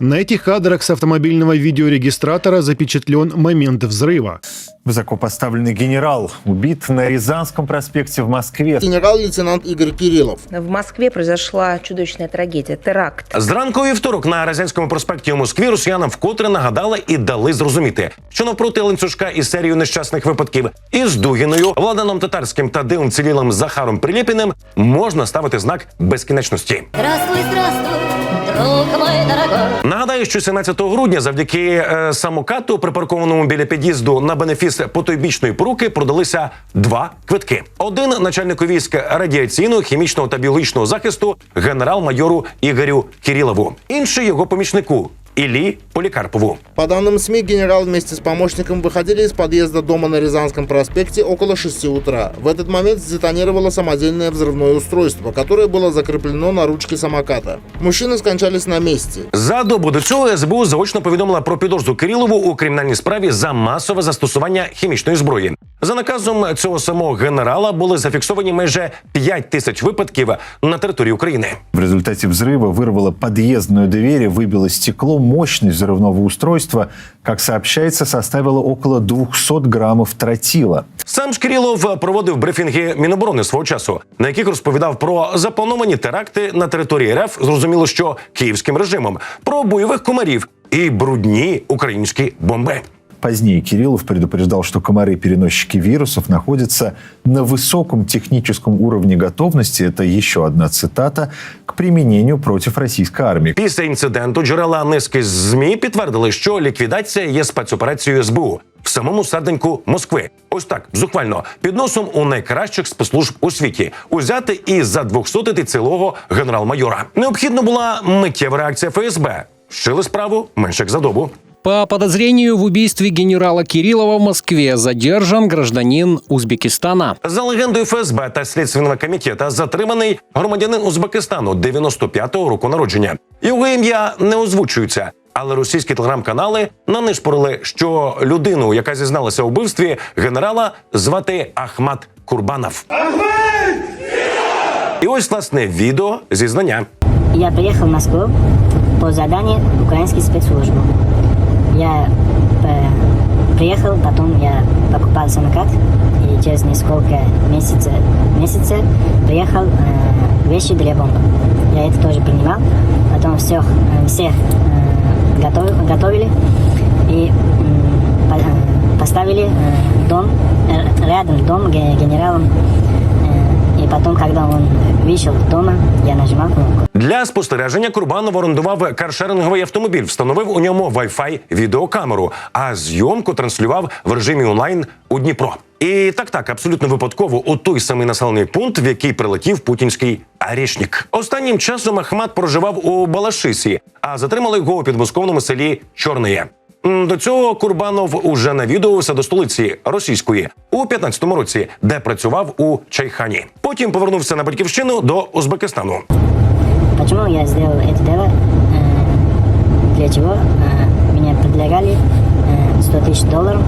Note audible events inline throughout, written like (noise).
На этих кадрах с автомобильного видеорегистратора запечатлен момент взрыва. Высокопоставленный генерал убит на Рязанском проспекте в Москве. Генерал-лейтенант Игорь Кириллов. В Москве произошла чудовищная трагедия, теракт. Зранку у вівторок на Разянському проспекті у Москві росіянам вкотре нагадали і дали зрозуміти, що навпроти ланцюжка із серією нещасних випадків із Дугіною, Владаном Татарським та дивом цілілим Захаром Прилєпіним можна ставити знак безкінечності. Здравствуй, здравствуй, друг мой дорогой. Нагадаю, що 17 грудня завдяки е, самокату, припаркованому біля під'їзду на бенефіс потойбічної поруки, продалися два квитки: один начальнику військ радіаційного, хімічного та біологічного захисту генерал-майору Ігорю Кирилову, інший його помічнику Іллі Полікарпову. По данным СМИ, генерал вместе с помощником выходили из подъезда дома на Рязанском проспекте около 6 утра. В этот момент сдетонировало самодельное взрывное устройство, которое было закреплено на ручке самоката. Мужчины скончались на месте. За добу до цього СБУ заочно повідомила про підозру Кирилову у кримінальній справі за масове застосування хімічної зброї. За наказом цього самого генерала були зафіксовані майже 5 тисяч випадків на території України. В результате взрыва вырвало подъездную дверь, выбило стекло. Мощность взрывного устройства, как сообщается, составила около 200 граммов тротила. Сам ж Кирилов проводив брифінги Міноборони свого часу, на яких розповідав про заплановані теракти на території РФ, зрозуміло, що київським режимом, про бойових комарів і брудні українські бомби. Позднее Кириллов предупреждал, что комары-переносчики вирусов находятся на высоком техническом уровне готовности, это еще одна цитата, к применению против российской армии. Після інциденту джерела низки змі підтвердили, що ліквідація є спецоперацією СБУ в самому серденьку Москви. Ось так зухвально під носом у найкращих спецслужб у світі узяти і за 200 цілого генерал-майора. Необхідна була миттєва реакція ФСБ. Щили справу менше як за добу. По подозрению в убийстве генерала Кириллова в Москве задержан гражданин Узбекистана. За легендою ФСБ та слідственного комітету затриманий громадянин Узбекистану 95-го року народження. Його ім'я не озвучується. Але російські телеграм-канали нанишпорили, що людину, яка зізналася у вбивстві генерала, звати Ахмат Курбанов. І ось власне відео зізнання. Я приехал в Москву по заданию украинской спецслужбы Я э, приехал, потом я покупал самокат, и через несколько месяцев, месяцев приехал э, вещи для бомбы. Я это тоже принимал. Потом всех, э, всех э, готов- готовили и м, по- э, поставили э, дом, э, рядом дом ге- генералом. И потом, когда он вышел дома, я нажимал кнопку. Для спостереження Курбанов орендував каршеринговий автомобіль, встановив у ньому Wi-Fi відеокамеру, а зйомку транслював в режимі онлайн у Дніпро. І так, так, абсолютно випадково у той самий населений пункт, в який прилетів путінський Арішнік. Останнім часом Ахмат проживав у Балашисі, а затримали його у підмосковному селі Чорниє. М, До цього Курбанов уже навідувався до столиці російської у 15-му році, де працював у Чайхані. Потім повернувся на батьківщину до Узбекистану. Почему я сделал это дело? Э, Для чего? Э, Меня предлагали э, 100 тысяч долларов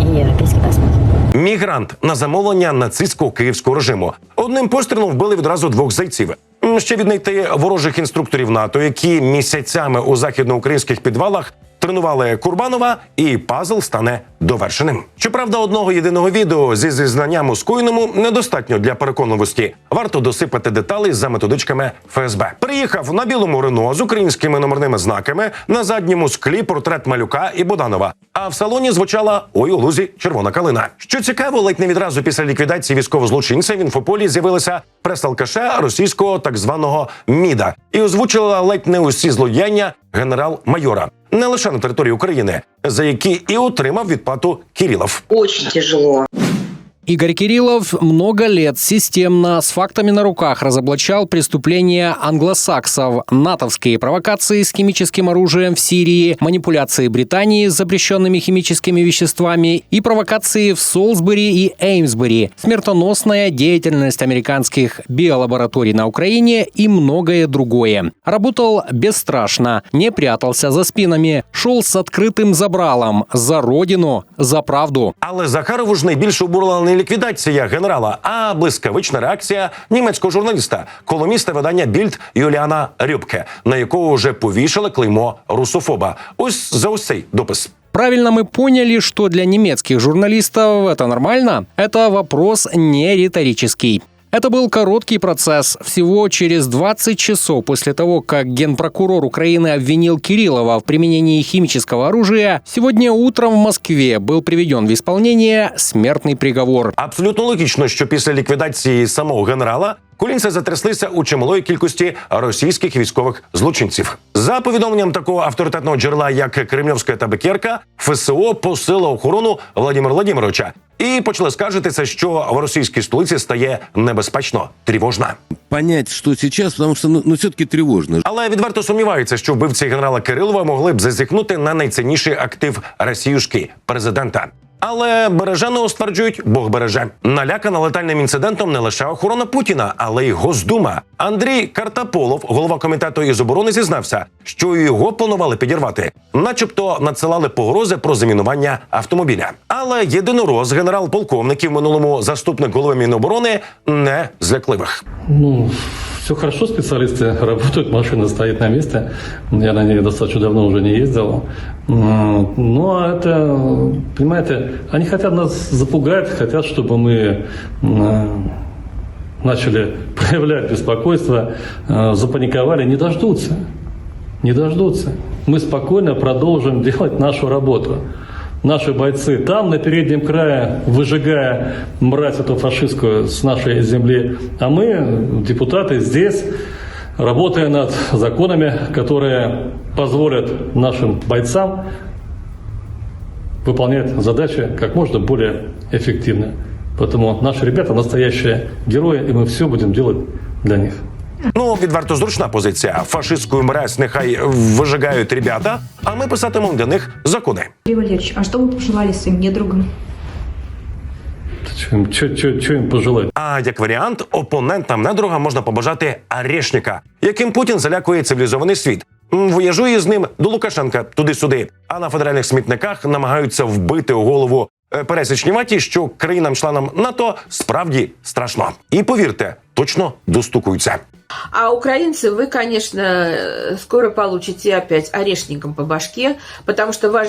и европейский паспорт. Мігрант на замовлення нацистського київського режиму. Одним пострілом вбили відразу двох зайців. М, Ще віднайти ворожих інструкторів НАТО, які місяцями у західноукраїнських підвалах тренували Курбанова, і пазл стане довершеним. Щоправда, одного єдиного відео зі зізнанням у скоєному недостатньо для переконливості. Варто досипати деталі за методичками ФСБ. Приїхав на білому Рено з українськими номерними знаками на задньому склі портрет малюка і Боданова. А в салоні звучала ой у лузі червона калина. Що цікаво, ледь не відразу після ліквідації військовозлочинця в інфополі з'явилася прес-алкаша російського так званого МІДа і озвучила ледь не усі злодіяння генерал-майора не лише на території України, за які і отримав відплату Кириллов. Очень тяжело. Игорь Кириллов много лет системно с фактами на руках разоблачал преступления англосаксов, натовские провокации с химическим оружием в Сирии, манипуляции Британии с запрещенными химическими веществами и провокации в Солсбери и Эймсбери, смертоносная деятельность американских биолабораторий на Украине и многое другое. Работал бесстрашно, не прятался за спинами, шел с открытым забралом за родину, за правду. Але Захарову ж найбільше обурила не не ліквідація генерала, а блискавична реакція німецького журналіста, колумніста видання Більд Юліана Рюбке, на якого вже повішали клеймо русофоба. Ось за ось цей допис. Правильно мы поняли, что для немецких журналистов это нормально? Это вопрос не риторический. Это был короткий процесс. Всего через 20 часов после того, как генпрокурор Украины обвинил Кириллова в применении химического оружия, сегодня утром в Москве был приведен в исполнение смертный приговор. Абсолютно логічно, що після ліквідації самого генерала колінці затряслися у чималої кількості російських військових злочинців. За повідомленням такого авторитетного джерела, як Кремльовська та Бекерка, ФСО посилило охорону Владимира Владимировича і почали скаржитися, що в російській столиці стає небезпечно тривожно. понять, что сейчас, потому что, ну, ну все-таки тревожно. Але відверто сумніваються, що вбивці генерала Кирилова могли б зазіхнути на найцінніший актив Росіюшки президента. Але береженого стверджують, Бог береже. Налякана летальним інцидентом не лише охорона Путіна, але й Госдума. Андрій Картаполов, голова комітету із оборони, зізнався, що його планували підірвати, начебто надсилали погрози про замінування автомобіля. Але єдинорос генерал-полковник і в минулому заступник голови Міноборони не з лякливих. Ну, все хорошо, специалисты работают, машина стоит на месте. Я на ней достаточно давно уже не ездил. Но это, понимаете, они хотят нас запугать, хотят, чтобы мы начали (laughs) проявлять беспокойство, э, запаниковали, не дождутся. Не дождутся. Мы спокойно продолжим (laughs) делать нашу работу. Наши бойцы там, на переднем крае, выжигая мразь эту фашистскую с нашей земли. А мы, депутаты, здесь, работая над законами, которые позволят нашим бойцам выполнять задачи как можно более эффективно. Поэтому наши ребята настоящие герои, и мы все будем делать для них. Ну, відверто зручна позиція. Фашистську мразь нехай вижигають ребята, а ми писатимемо для них закони. Юрий Валерьевич, а что вы пожелали своим недругам? Что им, чё- чё- чё им пожелать? А як варіант, опонентам недруга можна побажати арешника, яким Путін залякує цивілізований світ. М, Вояжує з ним до Лукашенка туди-сюди. А на федеральних смітниках намагаються вбити у голову е, пересічні ваті, що країнам-членам НАТО справді страшно. І повірте, точно достукуються. А украинцы, вы, конечно, э, скоро получите опять орешником по башке, потому что ваш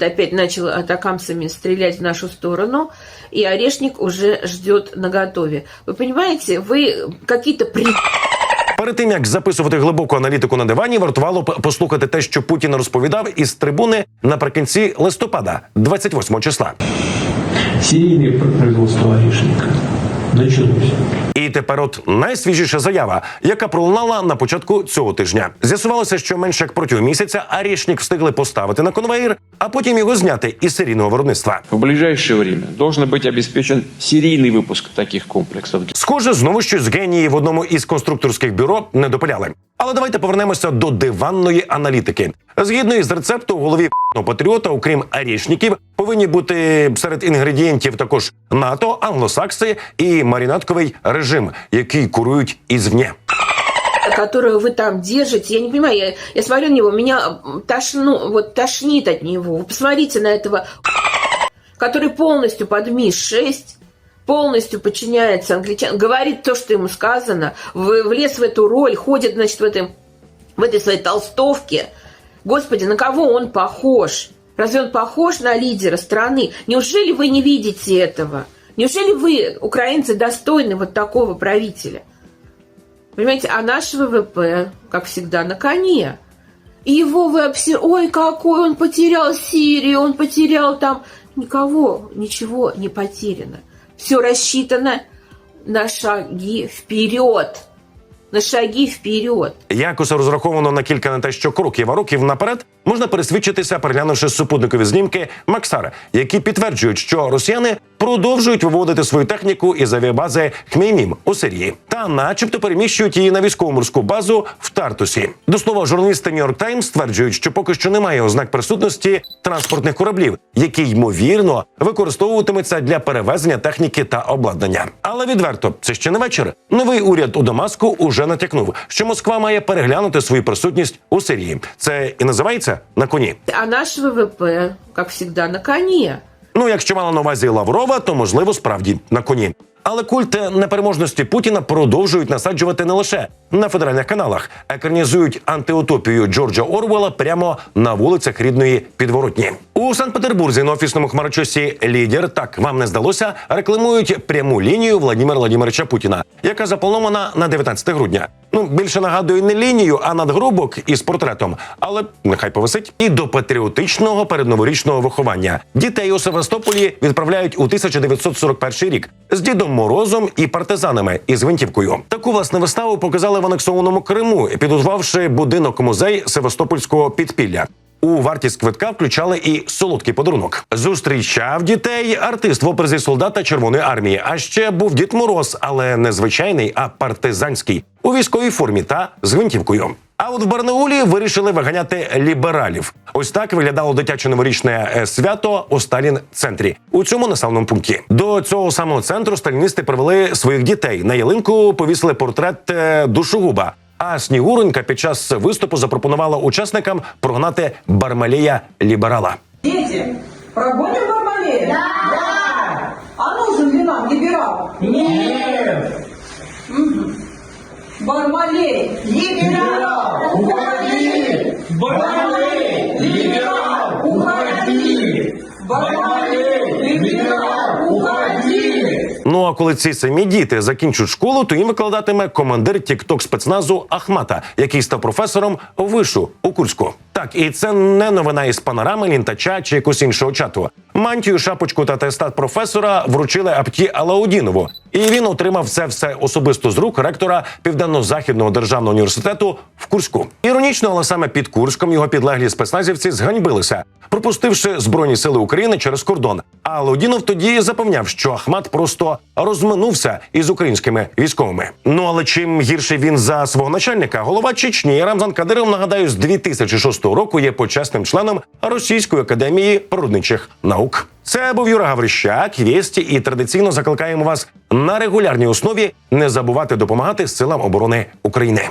опять начал атакамсами стрелять в нашу сторону, и орешник уже ждет наготове. Вы понимаете, вы какие-то при... Перед тим як записувати глибоку аналітику на дивані, вартувало б послухати те, що Путін розповідав із трибуни наприкінці листопада, 28 числа. Серийное производство орешника началось. І тепер, от найсвіжіша заява, яка пролунала на початку цього тижня. З'ясувалося, що менше як протягом місяця арішник встигли поставити на конвейер, а потім його зняти із серійного виробництва. В ближайшее время должен быть обеспечен серийный выпуск таких комплексов. Схоже, знову щось генії в одному із конструкторських бюро не допиляли. Але давайте повернемося до диванної аналітики. Згідно із рецепту, у голові п***ного патріота, окрім арішників, повинні бути серед інгредієнтів також НАТО, англосакси і марінатковий режим, який курують ізвні. Которую вы там держите, я не понимаю, я, я смотрю на него, меня тошну, вот тошнит от него. Вы посмотрите на этого, который полностью под МИ-6, полностью подчиняется англичан, говорит то, что ему сказано, влез в эту роль, ходит, значит, в, этом, в этой своей толстовке. Господи, на кого он похож? Разве он похож на лидера страны? Неужели вы не видите этого? Неужели вы, украинцы, достойны вот такого правителя? Понимаете, а наш ВВП, как всегда, на коне. И его вы. Ой, какой он потерял Сирию, он потерял там... Никого, ничего не потеряно. Все рассчитано на шаги вперед. На шаги вперед. Як усе розраховано на кілька не те, що кроків, а років наперед, можна пересвідчитися, переглянувши супутникові знімки Максара, які підтверджують, що росіяни продовжують виводити свою техніку із авіабази Хмеймім у Сирії, та, начебто, переміщують її на військово-морську базу в Тартусі. До слова, журналісти Нью-Йорк Таймс стверджують, що поки що немає ознак присутності транспортних кораблів, які ймовірно використовуватимуться для перевезення техніки та обладнання. Але відверто, це ще не вечір. Новий уряд у Дамаску уже натякнув, що Москва має переглянути свою присутність у Сирії. Це і називається на коні. А наш ВВП, как всегда, на коне. Ну, якщо мала на увазі Лаврова, то можливо справді на коні. Але культ непереможності Путіна продовжують насаджувати не лише на федеральних каналах, екранізують антиутопію Джорджа Орвела прямо на вулицях рідної підворотні. У Санкт-Петербурзі на офісному хмарочосі лідер так вам не здалося, рекламують пряму лінію Владимира Владимировича Путіна, яка запланована на 19 грудня. Ну більше нагадує не лінію, а надгробок із портретом. Але нехай повисить і до патріотичного передноворічного виховання. Дітей у Севастополі відправляють у 1941 рік з дідом Морозом і партизанами із гвинтівкою. Таку власне виставу показали в анексованому Криму, підготувавши будинок музей Севастопольського підпілля. У вартість квитка включали і солодкий подарунок. Зустрічав дітей артист в образі солдата Червоної армії. А ще був Дід Мороз, але не звичайний, а партизанський у військовій формі та з гвинтівкою. А от в Барнаулі вирішили виганяти лібералів. Ось так виглядало дитяче новорічне е, свято у Сталін центрі у цьому населеному пункті. До цього самого центру сталіністи привели своїх дітей. На ялинку повісили портрет е, душогуба. А Снігуренька під час виступу запропонувала учасникам прогнати Бармалея ліберала. Дети, прогоним Бармалея? Да! А нужен ли нам либерал? Нет! Бармалей! Либерал! Уходи! Бармалей! Либерал! Уходи! Бармалей! Либерал! Уходи! Ну а коли ці самі діти закінчать школу, то їм викладатиме командир тікток спецназу Ахмата, який став професором вишу у Курську. Так, і це не новина із панорами, лінтача чи якогось іншого чату. Мантію, шапочку та атестат професора вручили Апті Алаудінову, і він отримав це все особисто з рук ректора Південно-Західного державного університету в Курську. Іронічно, але саме під Курськом його підлеглі спецназівці зганьбилися, пропустивши збройні сили України через кордон. А Алаудінов тоді запевняв, що Ахмат просто розминувся із українськими військовими. Ну але чим гірше він за свого начальника, голова Чечні Рамзан Кадиров, нагадаю, з 2006 року є почесним членом Російської академії природничих наук. Це був Юра Гаврищак, Вєсті, і традиційно закликаємо вас на регулярній основі не забувати допомагати силам оборони України.